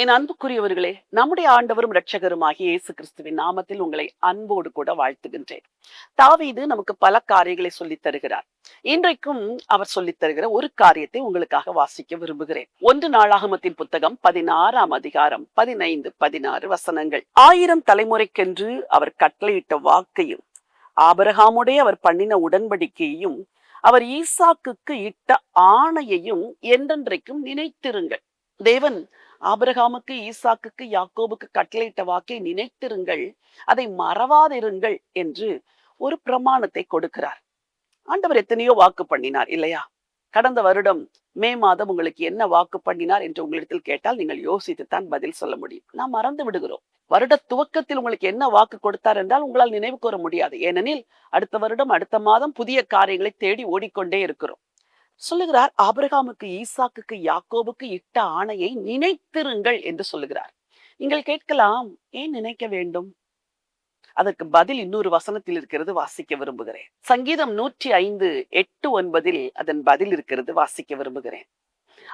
என் அன்புக்குரியவர்களே நம்முடைய ஆண்டவரும் இரட்சகருமாகிய இயேசு கிறிஸ்துவின் நாமத்தில் உங்களை அன்போடு கூட வாழ்த்துகின்றேன். தாவீது நமக்கு பல காரியங்களை சொல்லித் தருகிறார். இன்றைக்கும் அவர் சொல்லித் தருகிற ஒரு காரியத்தை உங்களுக்காக வாசிக்க விரும்புகிறேன். ஒன்று நாளாகமத்தின் புத்தகம் பதினாறாம் அதிகாரம் பதினைந்து பதினாறு வசனங்கள். ஆயிரம் தலைமுறைக்கென்று அவர் கட்டளையிட்ட வாக்கையும் ஆபரகாமுடைய அவர் பண்ணின உடன்படிக்கையையும் அவர் ஈசாக்குக்கு இட்ட ஆணையையும் என்றென்றைக்கும் நினைத்திருங்கள். தேவன் ஆபிரகாமுக்கு ஈசாக்குக்கு யாக்கோபுக்கு கட்டளையிட்ட வாக்கை நினைத்திருங்கள் அதை மறவாதிருங்கள் என்று ஒரு பிரமாணத்தை கொடுக்கிறார். ஆண்டவர் எத்தனையோ வாக்கு பண்ணினார் இல்லையா? கடந்த வருடம் மே மாதம் உங்களுக்கு என்ன வாக்கு பண்ணினார் என்று உங்களிடத்தில் கேட்டால் நீங்கள் யோசித்துத்தான் பதில் சொல்ல முடியும். நாம் மறந்து விடுகிறோம். வருட துவக்கத்தில் உங்களுக்கு என்ன வாக்கு கொடுத்தார் என்றால் உங்களால் நினைவு கூற முடியாது. ஏனெனில் அடுத்த வருடம் அடுத்த மாதம் புதிய காரியங்களை தேடி ஓடிக்கொண்டே இருக்கிறோம். சொல்லுகிறார் ஆபிரகாமுக்கு ஈசாக்குக்கு யாக்கோபுக்கு இட்ட ஆணையை நினைத்திருங்கள் என்று சொல்லுகிறார். நீங்கள் கேட்கலாம் ஏன் நினைக்க வேண்டும்? அதற்கு பதில் இன்னொரு வசனத்தில் இருக்கிறது வாசிக்க விரும்புகிறேன். சங்கீதம் நூற்றி ஐந்து எட்டு ஒன்பதில் அதன் பதில் இருக்கிறது வாசிக்க விரும்புகிறேன்.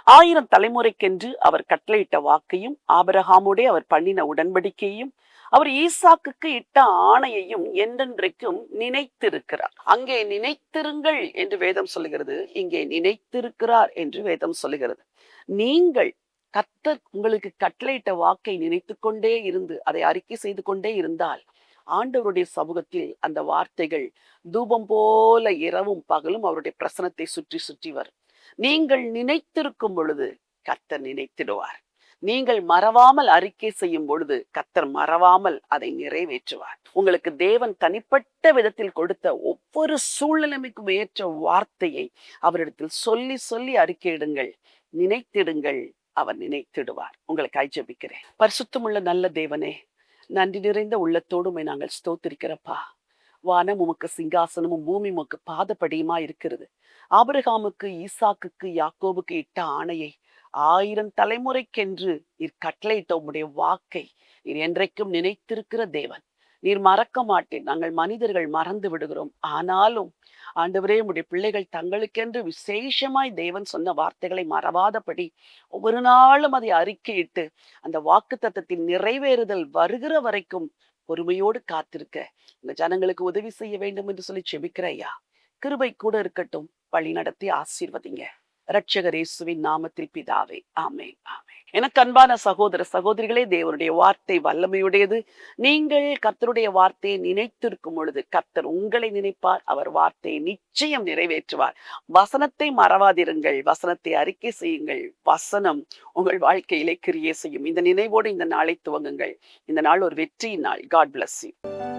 ஆயிரம் தலைமுறைக்கென்று அவர் கட்டளையிட்ட வாக்கையும் ஆபரகாமுடைய அவர் பண்ணின உடன்படிக்கையும் அவர் ஈசாக்குக்கு இட்ட ஆணையையும் என்றென்றைக்கும் நினைத்திருக்கிறார். அங்கே நினைத்திருங்கள் என்று வேதம் சொல்லுகிறது. இங்கே நினைத்திருக்கிறார் என்று வேதம் சொல்லுகிறது. நீங்கள் கத்தர் உங்களுக்கு கட்டளையிட்ட வாக்கை நினைத்து கொண்டே இருந்து அதை அறிக்கை செய்து கொண்டே இருந்தால் ஆண்டவருடைய சமூகத்தில் அந்த வார்த்தைகள் தூபம் போல இரவும் பகலும் அவருடைய பிரசனத்தை சுற்றி சுற்றி வரும். நீங்கள் நினைத்திருக்கும் பொழுது கத்தர் நினைத்திடுவார். நீங்கள் மறவாமல் அறிக்கை செய்யும் பொழுது கத்தர் மறவாமல் அதை நிறைவேற்றுவார். உங்களுக்கு தேவன் தனிப்பட்ட விதத்தில் கொடுத்த ஒவ்வொரு சூழ்நிலைமைக்கும் ஏற்ற வார்த்தையை அவரிடத்தில் சொல்லி சொல்லி அறிக்கையிடுங்கள். நினைத்திடுங்கள். அவர் நினைத்திடுவார். உங்களுக்கு ஜெபிக்கிறேன். பரிசுத்தமுள்ள நல்ல தேவனே நன்றி நிறைந்த உள்ளத்தோடுமை நாங்கள் ஸ்தோத்திரிக்கிறப்பா. வானம் உமக்கு சிங்காசனமும் பூமி உமக்கு பாதப்படியுமா இருக்கிறது. ஆபிரகாமுக்கு ஈசாக்குக்கு யாக்கோபுக்கு இட்ட ஆணையை ஆயிரம் தலைமுறைக்கென்று நீர் கட்டளையிட்ட உம்முடைய வாக்கை நீர் என்றைக்கும் நினைத்திருக்கிற தேவன். நீர் மறக்க மாட்டேன். நாங்கள் மனிதர்கள் மறந்து விடுகிறோம். ஆனாலும் ஆண்டவரே உடைய பிள்ளைகள் தங்களுக்கென்று விசேஷமாய் தேவன் சொன்ன வார்த்தைகளை மறவாதபடி ஒவ்வொரு நாளும் அதை அறிக்கையிட்டு அந்த வாக்கு தத்தத்தின் நிறைவேறுதல் வருகிற வரைக்கும் பொறுமையோடு காத்திருக்க இந்த ஜனங்களுக்கு உதவி செய்ய வேண்டும் என்று சொல்லி செபிக்கிற ஐயா. கிருபை கூட இருக்கட்டும். வழி நடத்தி ஆசீர்வதிங்க. இரட்சகர் நாமத்தில் பிதாவே. ஆமே ஆமே எனக்கு அன்பான சகோதர சகோதரிகளே தேவனுடைய வார்த்தை வல்லமையுடையது. நீங்கள் கர்த்தருடைய வார்த்தையை நினைத்திருக்கும் பொழுது கர்த்தர் உங்களை நினைப்பார் அவர் வார்த்தையை நிச்சயம் நிறைவேற்றுவார். வசனத்தை மறவாதிருங்கள் வசனத்தை அறிக்கை செய்யுங்கள். வசனம் உங்கள் வாழ்க்கையிலே கிரியே செய்யும். இந்த நினைவோடு இந்த நாளை துவங்குங்கள். இந்த நாள் ஒரு வெற்றியின் நாள். God bless you